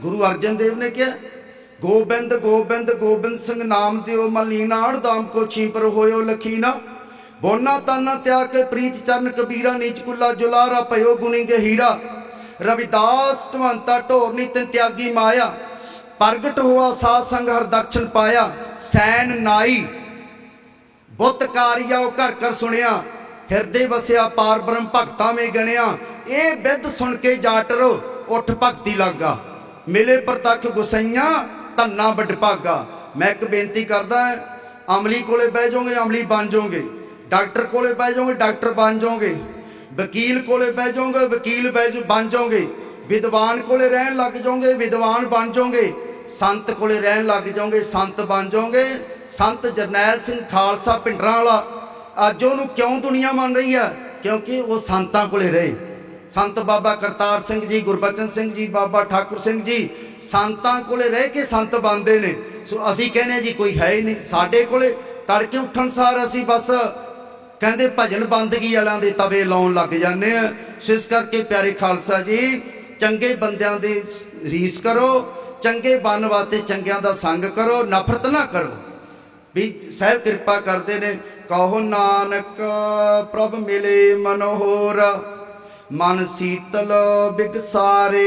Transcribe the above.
ਗੁਰੂ ਅਰਜਨ ਦੇਵ ਨੇ ਕਿਹਾ, ਗੋਬਿੰਦ ਗੋਬਿੰਦ ਗੋਬਿੰਦ ਸਿੰਘ ਨਾਮ ਦਿਓ, ਮਲੀਨਾੜ ਦਾਮ ਕੋ ਛੀਪਰ ਹੋਇਓ ਲਖੀਨਾ। ਬੋਨਾ ਤਾਨਾ ਤਿਆ ਕੇ ਪ੍ਰੀਤ ਚਰਨ ਕਬੀਰਾ, ਨੀਚ ਕੁੱਲਾ ਜੁਲਾਰਾ, ਭਇਓ ਗੁਣੀ ਗਹੀਰਾ। ਰਵਿਦਾਸ ਢਵੰਤਾ ਢੋਰਨੀ ਤਿਨ ਤਿਆਗੀ ਮਾਇਆ। ਪ੍ਰਗਟ ਹੋਆ ਸਾਧ ਸੰਗ ਹਰ ਦਰਸ਼ਨ ਪਾਇਆ। ਸੈਨ ਨਾਈ। ਬੁੱਤ ਕਾਰਿਆ, ਉਹ ਘਰ ਘਰ ਸੁਣਿਆ। ਹਿਰਦੇ ਵਸਿਆ, ਪਾਰ ਬ੍ਰਹਮ ਭਗਤਾਂ ਵਿੱਚ ਗਣਿਆ। ਇਹ ਵਿਦ ਸੁਣ ਕੇ ਜਾਟਰੋ, ਉੱਠ ਭਗਤੀ ਲੱਗਾ। ਮਿਲੇ ਪ੍ਰਤੱਖ ਗੁਸਈਆਂ, ਧੰਨਾ ਵਡਭਾਗਾ ਮੈਂ ਇੱਕ ਬੇਨਤੀ ਕਰਦਾ ਅਮਲੀ ਕੋਲੇ ਬਹਿ ਜਾਓਗੇ, ਅਮਲੀ ਬਣ ਜਾਓਗੇ। ਡਾਕਟਰ ਕੋਲੇ ਬਹਿ ਜਾਓਗੇ, ਡਾਕਟਰ ਬਣ ਜਾਓਗੇ। ਵਕੀਲ ਕੋਲੇ ਬਹਿ ਜਾਓਗੇ, ਵਕੀਲ ਬਹਿ ਬਣ ਜਾਓਗੇ। ਵਿਦਵਾਨ ਕੋਲੇ ਰਹਿਣ ਲੱਗ ਜਾਓਗੇ, ਵਿਦਵਾਨ ਬਣ ਜਾਓਗੇ। ਸੰਤ ਕੋਲੇ ਰਹਿਣ ਲੱਗ ਜਾਓਗੇ, ਸੰਤ ਬਣ ਜਾਓਗੇ। ਸੰਤ ਜਰਨੈਲ ਸਿੰਘ ਖਾਲਸਾ ਪਿੰਡਰਾਂ ਵਾਲਾ, ਅੱਜ ਉਹਨੂੰ ਕਿਉਂ ਦੁਨੀਆ ਮੰਨ ਰਹੀ ਆ ਕਿਉਂਕਿ ਉਹ ਸੰਤਾਂ ਕੋਲੇ ਰਹੇ। ਸੰਤ ਬਾਬਾ ਕਰਤਾਰ ਸਿੰਘ ਜੀ, ਗੁਰਬਚਨ ਸਿੰਘ ਜੀ, ਬਾਬਾ ਠਾਕੁਰ ਸਿੰਘ ਜੀ, ਸੰਤਾਂ ਕੋਲੇ ਰਹਿ ਕੇ ਸੰਤ ਬਣਦੇ ਨੇ। ਸੋ ਅਸੀਂ ਕਹਿੰਦੇ ਜੀ, ਕੋਈ ਹੈ ਹੀ ਨਹੀਂ ਸਾਡੇ ਕੋਲੇ। ਤੜਕੇ ਉੱਠਣ ਸਾਰ ਅਸੀਂ ਬਸ ਕਹਿੰਦੇ ਭਜਨ ਬੰਦਗੀ ਵਾਲਿਆਂ ਦੇ ਤਵੇ ਲਾਉਣ ਲੱਗ ਜਾਂਦੇ ਆ ਸੋ ਇਸ ਕਰਕੇ ਪਿਆਰੇ ਖਾਲਸਾ ਜੀ, ਚੰਗੇ ਬੰਦਿਆਂ ਦੀ ਰੀਸ ਕਰੋ, ਚੰਗੇ ਬਨ ਵਾਸਤੇ ਚੰਗਿਆਂ ਦਾ ਸੰਗ ਕਰੋ, ਨਫ਼ਰਤ ਨਾ ਕਰੋ। ਵੀ ਸਾਹਿਬ ਕਿਰਪਾ ਕਰਦੇ ਨੇ, ਕਹੋ ਨਾਨਕ ਪ੍ਰਭ ਮਿਲੇ ਮਨੋਹਰ। ਮਨ ਸੀਤਲ ਬਿਗਸਾਰੇ।